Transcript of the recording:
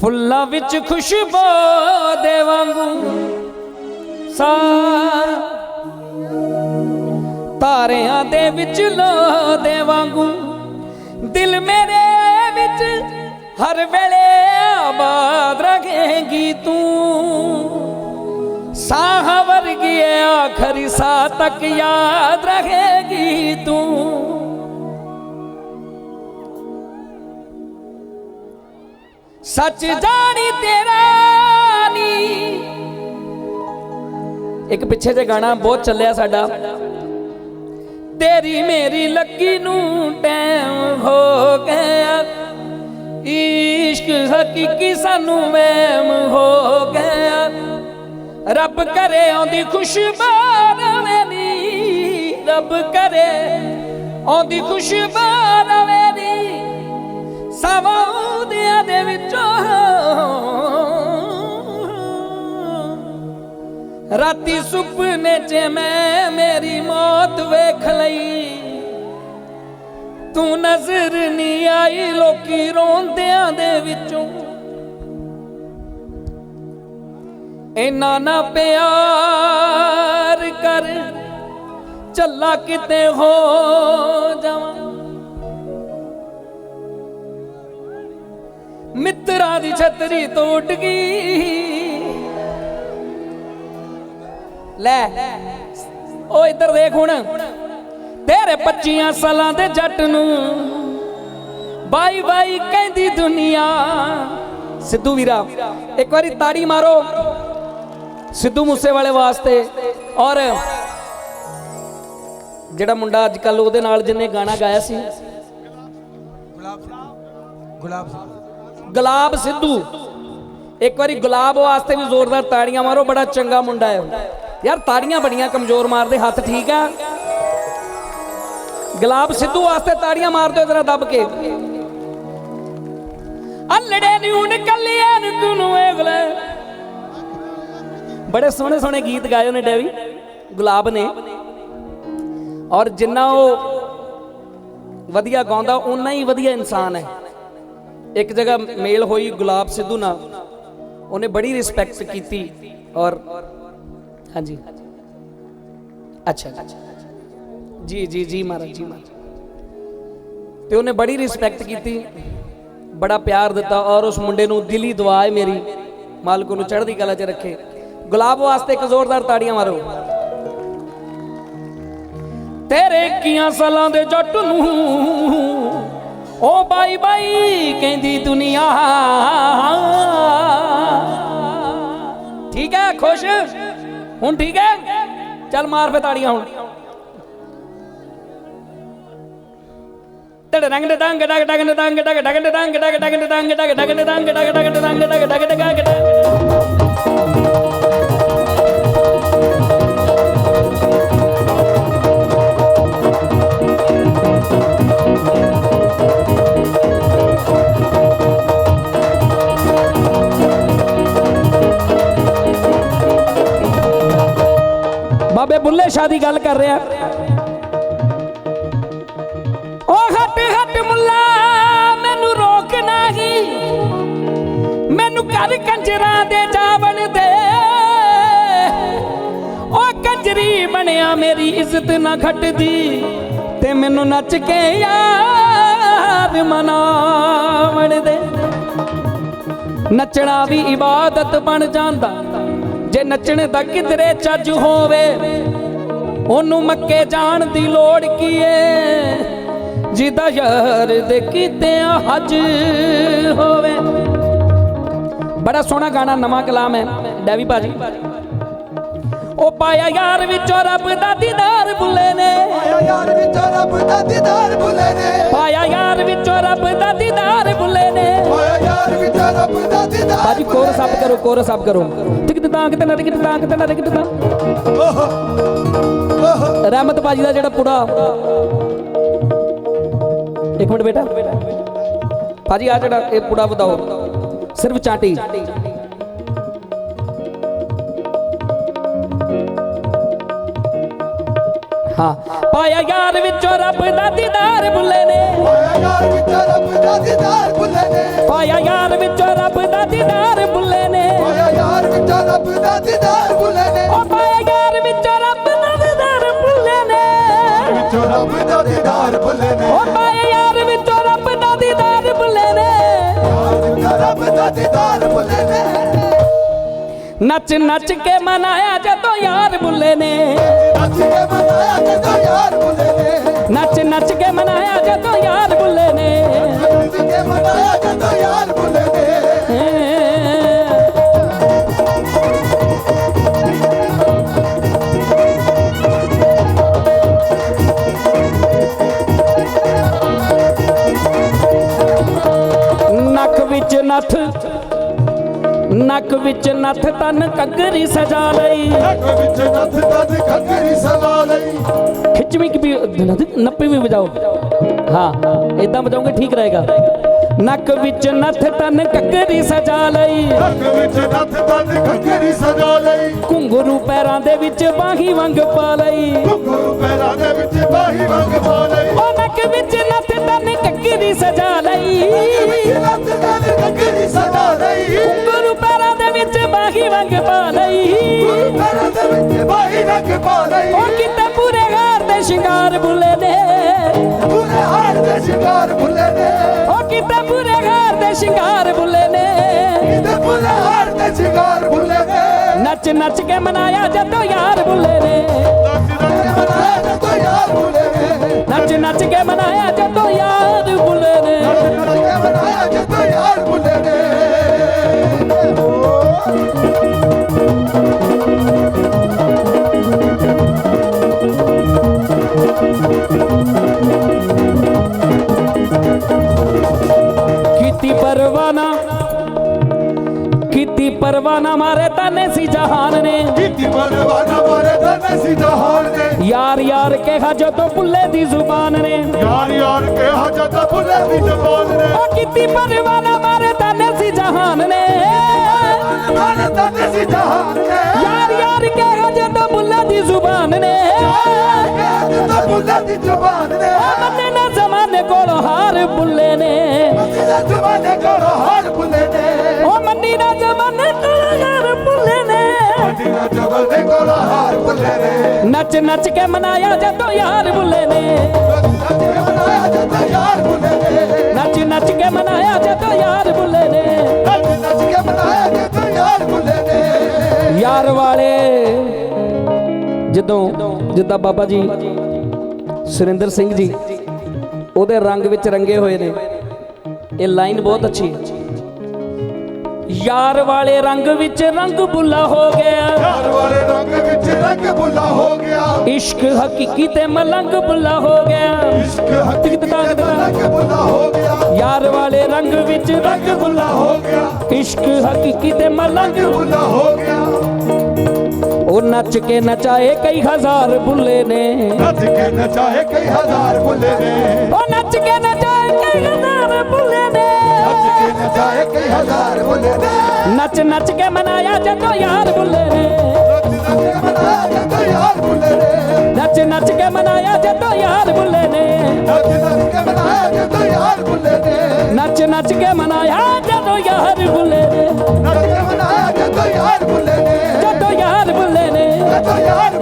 ਫੁੱਲਾਂ ਵਿੱਚ ਖੁਸ਼ਬੂ ਦੇ ਵਾਂਗੂ ਸਾ ਤਾਰਿਆਂ ਦੇ ਵਿੱਚ ਲੋ ਦੇ ਵਾਂਗੂ ਦਿਲ ਮੇਰੇ ਵਿੱਚ ਹਰ ਵੇਲੇ ਆਬਾਦ ਰਹੇਗੀ ਤੂੰ। ਸਾਹ ਵਰਗੀ ਆਖਰੀ ਸਾਹ ਤੱਕ ਯਾਦ ਰਹੇਗੀ ਤੂੰ। ਸੱਚ ਜਾਣੀ ਤੇਰਾ ਨੀ। ਇੱਕ ਪਿੱਛੇ ਜੇ ਗਾਣਾ ਬਹੁਤ ਚੱਲਿਆ ਸਾਡਾ। ਤੇਰੀ ਮੇਰੀ ਲੱਗੀ ਨੂੰ ਟਾਈਮ ਹੋ ਗਿਆ। ਇਸ਼ਕ ਹਕੀਕੀ ਸਾਨੂੰ ਮੈਮ ਹੋ ਗਿਆ। ਰੱਬ ਕਰੇ ਆਉਂਦੀ ਖੁਸ਼ਬੂ ਰਵੇ ਰੱਬ ਕਰੇ ਆਉਂਦੀ ਖੁਸ਼ਬੂ ਰਵੇ ਨੀ। ਸਵਾਉਦਿਆਂ ਦੇ ਵਿੱਚੋਂ। ਰਾਤੀ ਸੁਪਨੇ 'ਚ ਮੈਂ ਮੇਰੀ ਮੌਤ ਵੇਖ ਲਈ। ਤੂੰ ਨਜ਼ਰ ਨਹੀਂ ਆਈ ਲੋਕੀ ਰੋਂਦਿਆਂ ਦੇ ਵਿੱਚੋਂ। ਇਨਾ ਨਾ ਪਿਆਰ ਕਰ, ਚੱਲਾ ਕਿਤੇ ਹੋ ਜਾਵਾਂ। ਮਿੱਤਰਾਂ ਦੀ ਛਤਰੀ ਟੁੱਟ ਗਈ। ਲੈ, ਉਹ ਇੱਧਰ ਦੇਖ ਹੁਣ। ਤੇਰੇ 25 ਸਾਲਾਂ ਦੇ ਜੱਟ ਨੂੰ ਬਾਈ ਬਾਈ ਕਹਿੰਦੀ ਦੁਨੀਆ। ਸਿੱਧੂ ਵੀਰਾ, ਇੱਕ ਵਾਰੀ ਤਾੜੀ ਮਾਰੋ। ਸਿੱਧੂ ਮੂਸੇ ਵਾਲੇ ਵਾਸਤੇ। ਔਰ ਜਿਹੜਾ ਮੁੰਡਾ ਅੱਜ ਕੱਲ ਉਹਦੇ ਨਾਲ ਜਿਹਨੇ ਗਾਣਾ ਗਾਇਆ ਸੀ। ਗੁਲਾਬ ਗੁਲਾਬ ਗੁਲਾਬ ਸਿੱਧੂ। ਇੱਕ ਵਾਰੀ ਗੁਲਾਬ ਵਾਸਤੇ ਵੀ ਜ਼ੋਰਦਾਰ ਤਾੜੀਆਂ ਮਾਰੋ, ਬੜਾ ਚੰਗਾ ਮੁੰਡਾ ਹੈ ਯਾਰ ਤਾੜੀਆਂ ਬੜੀਆਂ ਕਮਜ਼ੋਰ ਮਾਰਦੇ, ਹੱਥ ਠੀਕ ਆ। ਗੁਲਾਬ ਸਿੱਧੂ ਵਾਸਤੇ ਤਾੜੀਆਂ ਮਾਰ ਦਿਓ ਜਰਾ ਦੱਬ ਕੇ। ਅਲੜੇ ਨੂੰ ਨਿਕਲਿਆ ਨੂੰ ਕੁਨੂੰ ਬੜੇ ਸੋਹਣੇ ਸੋਹਣੇ ਗੀਤ ਗਾਏ ਉਹਨੇ ਡੈਵੀ ਗੁਲਾਬ ਨੇ। ਔਰ ਜਿੰਨਾ ਉਹ ਵਧੀਆ ਗਾਉਂਦਾ ਉਨਾ ਹੀ ਵਧੀਆ ਇਨਸਾਨ ਹੈ। ਇੱਕ ਜਗ੍ਹਾ ਮੇਲ ਹੋਈ ਗੁਲਾਬ ਸਿੱਧੂ ਨਾਲ ਉਹਨੇ ਬੜੀ ਰਿਸਪੈਕਟ ਕੀਤੀ ਔਰ ਹਾਂਜੀ ਅੱਛਾ ਜੀ ਜੀ ਜੀ ਮਹਾਰਾਜ ਜੀ ਮਹਾਰਾਜ ਤੇ ਉਹਨੇ ਬੜੀ ਰਿਸਪੈਕਟ ਕੀਤੀ ਬੜਾ ਪਿਆਰ ਦਿੱਤਾ ਔਰ ਉਸ ਮੁੰਡੇ ਨੂੰ ਦਿਲੀ ਦੁਆ ਹੈ ਮੇਰੀ ਮਾਲਕ ਨੂੰ ਚੜ੍ਹਦੀ ਕਲਾ 'ਚ ਰੱਖੇ ਗੁਲਾਬ ਵਾਸਤੇ ਇੱਕ ਜ਼ੋਰਦਾਰ ਤਾੜੀਆਂ ਮਾਰੋ ਤੇਰੇ ਕੀਆਂ ਸਾਲਾਂ ਦੇ ਜੱਟ ਨੂੰ ਓ ਬਾਈ ਬਾਈ ਕਹਿੰਦੀ ਦੁਨੀਆ ਠੀਕ ਹੈ ਖੁਸ਼ ਹੁਣ ਠੀਕ ਹੈ ਚੱਲ ਮਾਰ ਫੇ ਤਾੜੀਆਂ ਹੁਣ ਤੜ ਰੰਗ ਦੇ ਦੰਗ ਡਗ ਡਗ ਦੇ ਦੰਗ ਡਗ ਡਗ ਦੇ ਦੰਗ ਡਗ ਡਗ ਦੇ ਦੰਗ ਡਗ ਡਗ ਦੇ ਦੰਗ ਡਗ ਡਗ ਦੇ ਬਾਬੇ ਦੀ ਗੱਲ ਕਰ ਰਿਹਾ। ਓ ਹਟ ਹਟ ਮੁੱਲਾ, ਮੈਨੂੰ ਰੋਕ ਨਹੀਂ। ਮੈਨੂੰ ਕਰ ਕੰਜਰਾਂ ਦੇ ਜਾਵਣ ਦੇ। ਓ ਕੰਜਰੀ ਬਣਿਆ ਮੇਰੀ ਇੱਜ਼ਤ ਨਾ ਘਟਦੀ ਤੇ ਮੈਨੂੰ ਨੱਚ ਕੇ ਯਾਰ ਮਨਾਵਣ ਦੇ। ਨੱਚਣਾ ਵੀ ਇਬਾਦਤ ਬਣ ਜਾਂਦਾ, ਜੇ ਨੱਚਣ ਦਾ ਕਿਧਰੇ ਚੱਜ ਹੋਵੇ ਉਹਨੂੰ ਮੱਕੇ ਜਾਣ ਦੀ ਲੋੜ ਕੀ ਏ? ਜਿਹਦਾ ਯਾਰ ਦੇ ਕੀਤੇ ਹੱਜ ਹੋਵੇ। ਬੜਾ ਸੋਹਣਾ ਗਾਣਾ ਨਵਾਂ ਕਲਾਮ ਹੈ। ਡੈਵੀ ਭਾਜੀ। ਉਹ ਪਾਇਆ ਯਾਰ ਵਿੱਚੋਂ ਰੱਬ ਦਾ ਦੀਦਾਰ ਬੁੱਲੇ ਨੇ। ਆਇਆ ਯਾਰ ਵਿੱਚੋਂ ਰੱਬ ਦਾ ਦੀਦਾਰ ਭੁੱਲੇ ਨੇ। ਪਾਇਆ ਯਾਰ ਵਿੱਚੋਂ ਰੱਬ ਦਾ ਦੀਦਾਰ ਬੁੱਲੇ ਨੇ। ਆਇਆ ਯਾਰ ਵਿੱਚੋਂ ਰੱਬ ਦਾ ਦੀਦਾਰ ਭਾਜੀ ਕੋਰ ਸਭ ਕਰੋ ਕੋਰ ਸਭ ਕਰੋ। ਟਿਕਟ ਤਾਂ ਕਿਤੇ ਨਾ ਟਿਕਟ ਤਾਂ ਕਿਤੇ ਨਾ ਟਿਕਟ ਤਾਂ। ਓਹੋ। ਰਹਿਮਤ ਭਾਜੀ ਦਾ ਜਿਹੜਾ ਪੁੜਾ ਇੱਕ ਮਿੰਟ ਬੇਟਾ। ਭਾਜੀ ਆ ਜਿਹੜਾ ਇਹ ਪੁੜਾ ਵਧਾਓ। ਸਿਰਫ ਚਾਟੀ। ਹਾਂ। ਪਾਇਆ ਯਾਰ ਵਿੱਚੋਂ ਰੱਬ ਦਾ ਦੀਦਾਰ ਬੁੱਲੇ ਨੇ। ਪਾਇਆ ਯਾਰ ਵਿੱਚ ਰੱਬ ਦਾ ਦੀਦਾਰ ਭੁੱਲੇ ਨੇ। ਪਾਇਆ ਯਾਰ ਵਿੱਚੋਂ ਰੱਬ ਦਾ ਦੀਦਾਰ ਬੁੱਲੇ ਨੇ। ਪਾਇਆ ਯਾਰ ਵਿੱਚ ਰੱਬ ਦਾ ਦੀਦਾਰ ਭੁੱਲੇ ਨੇ। ਉਹ ਪਾਇਆ ਯਾਰ ਵਿੱਚੋਂ ਵਿੱਚੋਂ ਰੱਬ ਦਾ ਦੀਦਾਰ ਭੁੱਲੇ ਨੇ। ਉਹ ਪਾਇਆ ਯਾਰ ਵਿੱਚੋਂ ਰੱਬ ਦਾ ਦੀਦਾਰ ਬੁੱਲੇ ਨੇ। ਰੱਬ ਦਾ ਦੀਦਾਰ ਭੁੱਲੇ ਨੇ। ਨੱਚ ਨੱਚ ਕੇ ਮਨਾਇਆ ਜਦੋਂ ਯਾਰ ਬੁੱਲੇ ਨੇ। ਨੱਚ ਕੇ ਮਨਾਇਆ ਜਦੋਂ ਯਾਰ ਭੁੱਲੇ ਨੇ। ਨੱਚ ਨੱਚ ਕੇ ਮਨਾਇਆ ਜਦੋਂ ਯਾਰ ਨੱਥ। ਨੱਕ ਵਿੱਚ ਨੱਥ ਤਨ ਕੱਗਰੀ ਸਜਾ ਲਈ। ਨੱਕ ਵਿੱਚ ਨੱਥ ਦਾ ਖੱਕਰੀ ਸਵਾ ਲਈ। ਖਿੱਚਵੀਂ ਕਿ ਵੀ ਨੱਪੀ ਵੀ ਵਜਾਓ। ਹਾਂ ਇਦਾਂ ਵਜਾਓਗੇ ਠੀਕ ਰਹੇਗਾ। ਨੱਕ ਵਿੱਚ ਨੱਥ ਤਨ ਕੱਗਰੀ ਸਜਾ ਲਈ। ਨੱਕ ਵਿੱਚ ਨੱਥ ਦਾ ਖੱਕਰੀ ਸਜਾ ਲਈ। ਘੁੰਗਰੂ ਪੈਰਾਂ ਦੇ ਵਿੱਚ ਬਾਹੀ ਵੰਗ ਪਾ ਲਈ। ਗੁਰੂ ਪੈਰਾਂ ਦੇ ਵਿੱਚ ਬਾਹੀ ਰੰਗ ਪਾ ਲਈ। ਉਹ ਨੱਕ ਵਿੱਚ ਨੱਥ ਤਨ ਕੱਗਰੀ ਸਜਾ ਲਈ। ਨੱਥ ਦਾ ਖੱਕਰੀ ਸਜਾ ਲਈ। ਘੁੰਗਰੂ ਪੈਰਾਂ ਦੇ ਵਿੱਚ ਬਾਹੀ ਵੰਗ ਪਾ ਲਈ। ਗੁਰੂ ਪੈਰਾਂ ਦੇ ਵਿੱਚ ਬਾਹੀ ਰੰਗ ਪਾ ਲਈ। ਉਹ ਕਿਤੇ ਪੂਰੇ ਘਰ ਦੇ ਸ਼ਿੰਗਾਰ ਬੁੱਲੇ ਹਾਰ ਦੇ ਸ਼ਿਕਾਰ ਭੁੱਲੇ ਨੇ। ਉਹ ਕਿਤੇ ਪੂਰੇ ਘਰ ਦੇ ਸ਼ਿੰਗਾਰ ਬੁੱਲੇ ਨੇ। ਇਹਦੇ ਪੂਰੇ ਹਾਰ ਦੇ ਸ਼ਿਕਾਰ ਭੁੱਲੇ ਨੇ। ਨੱਚ ਨੱਚ ਕੇ ਮਨਾਇਆ ਜਦੋਂ ਯਾਰ ਬੁੱਲੇ ਨੇ। ਨੱਚ ਨੱਚ ਕੇ ਮਨਾਇਆ ਜਦੋਂ ਯਾਰ ਭੁੱਲੇ ਨੇ ਨੱਚ ਨੱਚ ਕੇ ਮਨਾਇਆ ਜਦੋਂ ਯਾਰ ਬੁੱਲੇ ਨੇ। ਨੱਚ ਨੱਚ ਕੇ ਮਨਾਇਆ ਜਦੋਂ ਯਾਰ ਭੁੱਲੇ ਨੇ। ਯਾਰ ਯਾਰ ਕਿਹਾ ਜਦੋਂ ਬੁੱਲੇ ਦੀ ਜ਼ੁਬਾਨ ਨੇ। ਯਾਰ ਯਾਰ ਕਿਹਾ ਜਦੋਂ ਭੁੱਲੇ ਦੀ ਜ਼ਬਾਨ ਨੇ। ਉਹ ਕੀਤੀ ਪਰਵਾਨਾ ਮਾਰੇ ਤਾਨੇ ਸੀ ਜਹਾਨ ਨੇ। ਮਾਰੇ ਧਨ ਸੀ ਜਹਾਨ ਨੇ। ਯਾਰ ਯਾਰ ਕਿਹਾ ਜਦੋਂ ਬੁੱਲੇ ਦੀ ਜ਼ੁਬਾਨ ਨੇ। ਕਿਹਾ ਜਦੋਂ ਭੁੱਲੇ ਦੀ ਜ਼ਬਾਨ ਨੇ। ਉਹ ਮੰਨੇ ਨਾ ਜ਼ਮਾਨੇ ਕੋਲ ਹਾਰ ਬੁੱਲੇ ਨੇ। ਮਦੀਨਾ ਜ਼ਮਾਨੇ ਕੋਲ ਨੱਚ ਨੱਚ ਕੇ ਮਨਾਇਆ ਜਦੋਂ ਯਾਰ ਬੁੱਲੇ ਨੇ। ਨੱਚ ਨੱਚ ਕੇ ਮਨਾਇਆ ਜਦੋਂ ਯਾਰ ਬੁੱਲੇ ਨੇ ਨੱਚ ਨੱਚ ਕੇ ਮਨਾਇਆ ਜਦੋਂ ਯਾਰ ਭੁੱਲੇ ਨੇ। ਯਾਰ ਵਾਲੇ, ਜਦੋਂ, ਜਿੱਦਾਂ ਬਾਬਾ ਜੀ, ਸੁਰਿੰਦਰ ਸਿੰਘ ਜੀ, ਉਹਦੇ ਰੰਗ ਵਿੱਚ ਰੰਗੇ ਹੋਏ ਨੇ। ਇਹ ਲਾਈਨ ਬਹੁਤ ਅੱਛੀ ਹੈ। ਯਾਰ ਵਾਲੇ ਰੰਗ ਵਿੱਚ ਰੰਗ ਬੁੱਲਾ ਹੋ ਗਿਆ। ਯਾਰ ਵਾਲੇ ਰੰਗ ਵਿੱਚ ਰੰਗ ਬੁੱਲਾ ਹੋ ਗਿਆ। ਇਸ਼ਕ ਹਕੀਕੀ ਤੇ ਮਲੰਗ ਬੁੱਲਾ ਹੋ ਗਿਆ। ਇਸ਼ਕ ਹਕੀਕਤ ਦਾ ਰੰਗ ਬੁੱਲਾ ਹੋ ਗਿਆ। ਯਾਰ ਵਾਲੇ ਰੰਗ ਵਿੱਚ ਰੰਗ ਬੁੱਲਾ ਹੋ ਗਿਆ। ਇਸ਼ਕ ਹਕੀਕੀ ਤੇ ਮਲੰਗ ਬੁੱਲਾ ਹੋ ਗਿਆ। ਉਹ ਨੱਚ ਕੇ ਨਚਾਏ ਕਈ ਹਜ਼ਾਰ ਬੁੱਲੇ ਨੇ। ਨੱਚ ਕੇ ਨਚਾਏ ਕਈ ਹਜ਼ਾਰ ਬੁੱਲੇ ਨੇ। ਉਹ ਨੱਚ ਕੇ ਨਚਾਏ ਕਈ ਹਜ਼ਾਰ ਬੁੱਲੇ ਨੇ। ਨੱਚ ਕਈ ਹਜ਼ਾਰ ਬੁੱਲੇ ਨੇ। ਨੱਚ ਨੱਚ ਕੇ ਮਨਾਇਆ ਜਦੋਂ ਯਾਰ ਬੁੱਲੇ ਨੇ। ਨੱਚ ਨੱਚ ਕੇ ਮਨਾਇਆ ਜਦੋਂ ਯਾਰ ਬੁੱਲੇ ਨੇ। ਨੱਚ ਨੱਚ ਕੇ ਮਨਾਇਆ ਜਦੋਂ ਯਾਰ ਬੁੱਲੇ ਨੇ। ਨੱਚ ਨੱਚ ਕੇ ਮਨਾਇਆ ਜਦੋਂ ਯਾਰ ਬੁੱਲੇ ਨੇ। ਨੱਚ ਕੇ ਮਨਾਇਆ ਜਦੋਂ ਯਾਰ ਬੁੱਲੇ ਨੇ। ਨੱਚ ਕੇ ਮਨਾਇਆ ਜਦੋਂ ਯਾਰ ਬੁੱਲੇ ਨੇ। ਜਦੋਂ ਯਾਰ ਬੁੱਲੇ ਨੇ। ਜਦੋਂ ਯਾਰ